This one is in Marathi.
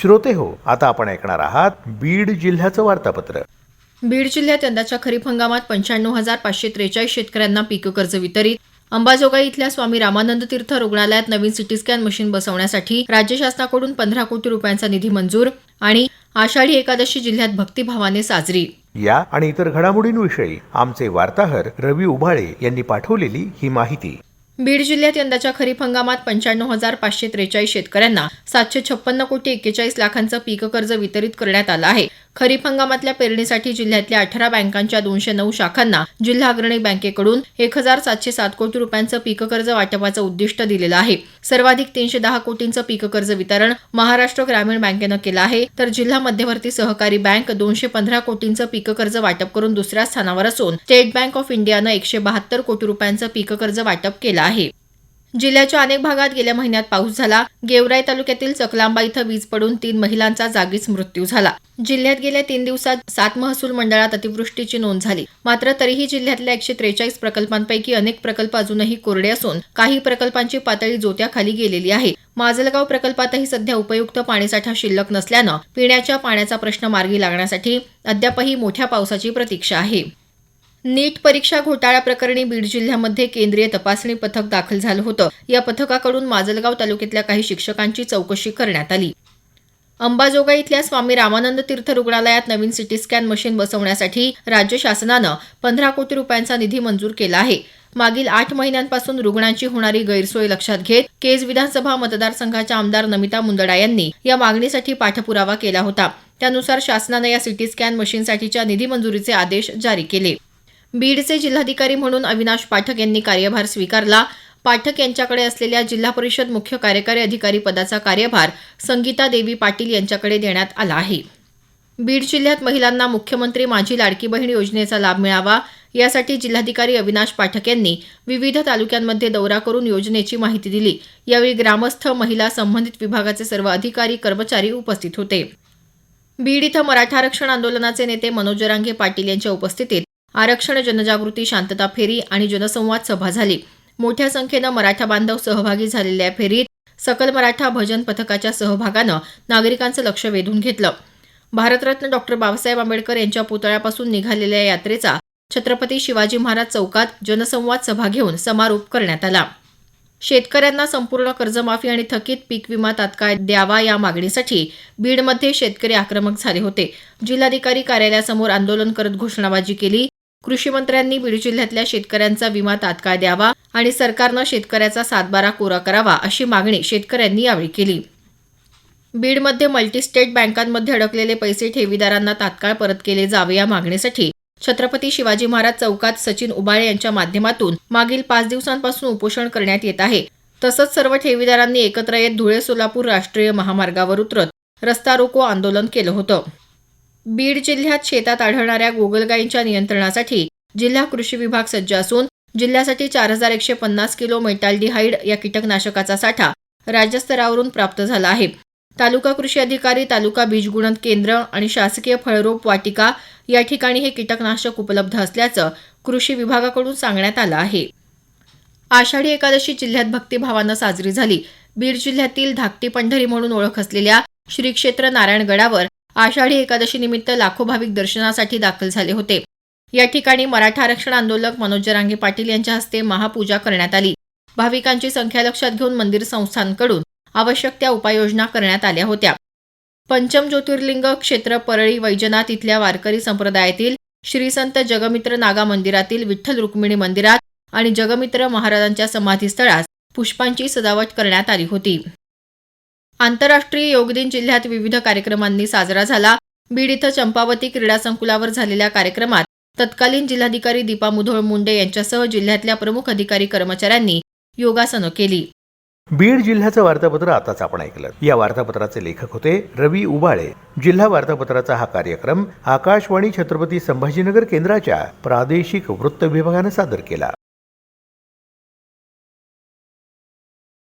श्रोते हो आता आपण ऐकणार आहात बीड जिल्ह्याचं वार्तापत्र. बीड जिल्ह्यात यंदाच्या खरीप हंगामात पंच्याण्णव हजार पाचशे त्रेचाळीस शेतकऱ्यांना पीक कर्ज वितरित. अंबाजोगाई इथल्या स्वामी रामानंद तीर्थ रुग्णालयात नवीन सिटी स्कॅन मशीन बसवण्यासाठी राज्य शासनाकडून पंधरा कोटी रुपयांचा निधी मंजूर आणि आषाढी एकादशी जिल्ह्यात भक्तिभावाने साजरी. या आणि इतर घडामोडींविषयी आमचे वार्ताहर रवी उभाळे यांनी पाठवलेली ही माहिती. बीड जिल्ह्यात यंदाच्या खरीप हंगामात पंच्याण्णव हजार पाचशे त्रेचाळीस शेतकऱ्यांना सातशे छप्पन्न कोटी एक्केचाळीस लाखांचं पीक कर्ज वितरित करण्यात आलं आहे. खरीप हंगामातल्या पेरणीसाठी जिल्ह्यातल्या अठरा बँकांच्या दोनशे नऊ शाखांना जिल्हा अग्रणी बँकेकडून एक हजार सातशे सात कोटी रुपयांचं पीक कर्ज वाटपाचं उद्दिष्ट दिलेलं आहे. सर्वाधिक तीनशे दहा कोटींचं पीक कर्ज वितरण महाराष्ट्र ग्रामीण बँकेनं केलं आहे. तर जिल्हा मध्यवर्ती सहकारी बँक दोनशे पंधरा कोटींचं पीक कर्ज वाटप करून दुसऱ्या स्थानावर असून स्टेट बँक ऑफ इंडियानं एकशे बहात्तर कोटी रुपयांचं पीक कर्ज वाटप केलं आहे. जिल्ह्याच्या अनेक भागात गेल्या महिन्यात पाऊस झाला. गेवराई तालुक्यातील चकलांबा इथं वीज पडून तीन महिलांचा जागीच मृत्यू झाला. जिल्ह्यात गेल्या तीन दिवसात सात महसूल मंडळात अतिवृष्टीची नोंद झाली. मात्र तरीही जिल्ह्यातल्या एकशे त्रेचाळीस प्रकल्पांपैकी अनेक प्रकल्प अजूनही कोरडे असून काही प्रकल्पांची पातळी जोत्याखाली गेलेली आहे. माजलगाव प्रकल्पातही सध्या उपयुक्त पाणीसाठा शिल्लक नसल्यानं पिण्याच्या पाण्याचा प्रश्न मार्गी लागण्यासाठी अद्यापही मोठ्या पावसाची प्रतीक्षा आहे. नीट परीक्षा घोटाळा प्रकरणी बीड जिल्ह्यामध्ये केंद्रीय तपासणी पथक दाखल झालं होतं. या पथकाकडून माजलगाव तालुक्यातल्या काही शिक्षकांची चौकशी करण्यात आली. अंबाजोगाई इथल्या स्वामी रामानंद तीर्थ रुग्णालयात नवीन सिटी स्कॅन मशीन बसवण्यासाठी राज्य शासनानं पंधरा कोटी रुपयांचा निधी मंजूर केला आहे. मागील आठ महिन्यांपासून रुग्णांची होणारी गैरसोय लक्षात घेत केज विधानसभा मतदारसंघाच्या आमदार नमिता मुंदडा यांनी या मागणीसाठी पाठपुरावा केला होता. त्यानुसार शासनानं या सिटी स्कॅन मशीनसाठीच्या निधी मंजुरीचे आदेश जारी केले. बीडचे जिल्हाधिकारी म्हणून अविनाश पाठक यांनी कार्यभार स्वीकारला. पाठक यांच्याकडे असलेल्या जिल्हा परिषद मुख्य कार्यकारी अधिकारी पदाचा कार्यभार संगीता देवी पाटील यांच्याकडे देण्यात आला आहे. बीड जिल्ह्यात महिलांना मुख्यमंत्री माझी लाडकी बहीण योजनेचा लाभ मिळावा यासाठी जिल्हाधिकारी अविनाश पाठक यांनी विविध तालुक्यांमध्ये दौरा करून योजनेची माहिती दिली. यावेळी ग्रामस्थ महिला संबंधित विभागाचे सर्व अधिकारी कर्मचारी उपस्थित होते. बीड इथं मराठा आरक्षण आंदोलनाचे नेते मनोज रांगे पाटील यांच्या उपस्थितीत आरक्षण जनजागृती शांतता फेरी आणि जनसंवाद सभा झाली. मोठ्या संख्येनं मराठा बांधव सहभागी झालेल्या या फेरीत सकल मराठा भजन पथकाच्या सहभागानं नागरिकांचं लक्ष वेधून घेतलं. भारतरत्न डॉक्टर बाबासाहेब आंबेडकर यांच्या पुतळ्यापासून निघालेल्या या यात्रेचा छत्रपती शिवाजी महाराज चौकात जनसंवाद सभा घेऊन समारोप करण्यात आला. शेतकऱ्यांना संपूर्ण कर्जमाफी आणि थकीत पीक विमा तात्काळ द्यावा या मागणीसाठी बीडमध्ये शेतकरी आक्रमक झाले होते. जिल्हाधिकारी कार्यालयासमोर आंदोलन करत घोषणाबाजी केली. कृषीमंत्र्यांनी बीड जिल्ह्यातल्या शेतकऱ्यांचा विमा तात्काळ द्यावा आणि सरकारनं शेतकऱ्याचा सातबारा कोरा करावा अशी मागणी शेतकऱ्यांनी यावेळी केली. बीडमध्ये मल्टीस्टेट बँकांमध्ये अडकलेले पैसे ठेवीदारांना तात्काळ परत केले जावे या मागणीसाठी छत्रपती शिवाजी महाराज चौकात सचिन उबाळे यांच्या माध्यमातून मागील पाच दिवसांपासून उपोषण करण्यात येत आहे. तसंच सर्व ठेवीदारांनी एकत्र येत धुळे सोलापूर राष्ट्रीय महामार्गावर उतरत रस्ता रोको आंदोलन केलं होतं. बीड जिल्ह्यात शेतात आढळणाऱ्या गोगलगायींच्या नियंत्रणासाठी जिल्हा कृषी विभाग सज्ज असून जिल्ह्यासाठी चार हजार एकशे पन्नास किलो मेटाल्डिहाइड या कीटकनाशकाचा साठा राज्यस्तरावरून प्राप्त झाला आहे. तालुका कृषी अधिकारी तालुका बीजगुणन केंद्र आणि शासकीय फळरोप वाटिका या ठिकाणी हे कीटकनाशक उपलब्ध असल्याचं कृषी विभागाकडून सांगण्यात आलं आहे. आषाढी एकादशी जिल्ह्यात भक्तिभावानं साजरी झाली. बीड जिल्ह्यातील धाकटी पंढरी म्हणून ओळख असलेल्या श्री क्षेत्र नारायणगडावर आषाढी एकादशीनिमित्त लाखो भाविक दर्शनासाठी दाखल झाले होते. या ठिकाणी मराठा आरक्षण आंदोलक मनोज जरांगे पाटील यांच्या हस्ते महापूजा करण्यात आली. भाविकांची संख्या लक्षात घेऊन मंदिर संस्थांकडून आवश्यक त्या उपाययोजना करण्यात आल्या होत्या. पंचम ज्योतिर्लिंग क्षेत्र परळी वैजनाथ इथल्या वारकरी संप्रदायातील श्री संत जगमित्र नागा मंदिरातील विठ्ठल रुक्मिणी मंदिरात आणि जगमित्र महाराजांच्या समाधीस्थळास पुष्पांची सजावट करण्यात आली होती. आंतरराष्ट्रीय योग दिन जिल्ह्यात विविध कार्यक्रमांनी साजरा झाला. बीड इथं चंपावती क्रीडा संकुलावर झालेल्या कार्यक्रमात तत्कालीन जिल्हाधिकारी दीपा मुधोळ मुंडे यांच्यासह जिल्ह्यातल्या प्रमुख अधिकारी कर्मचाऱ्यांनी योगासनं केली. बीड जिल्ह्याचं वार्तापत्र आताच आपण ऐकलं. या वार्तापत्राचे लेखक होते रवी उबाळे. जिल्हा वार्तापत्राचा हा कार्यक्रम आकाशवाणी छत्रपती संभाजीनगर केंद्राच्या प्रादेशिक वृत्त विभागानं सादर केला.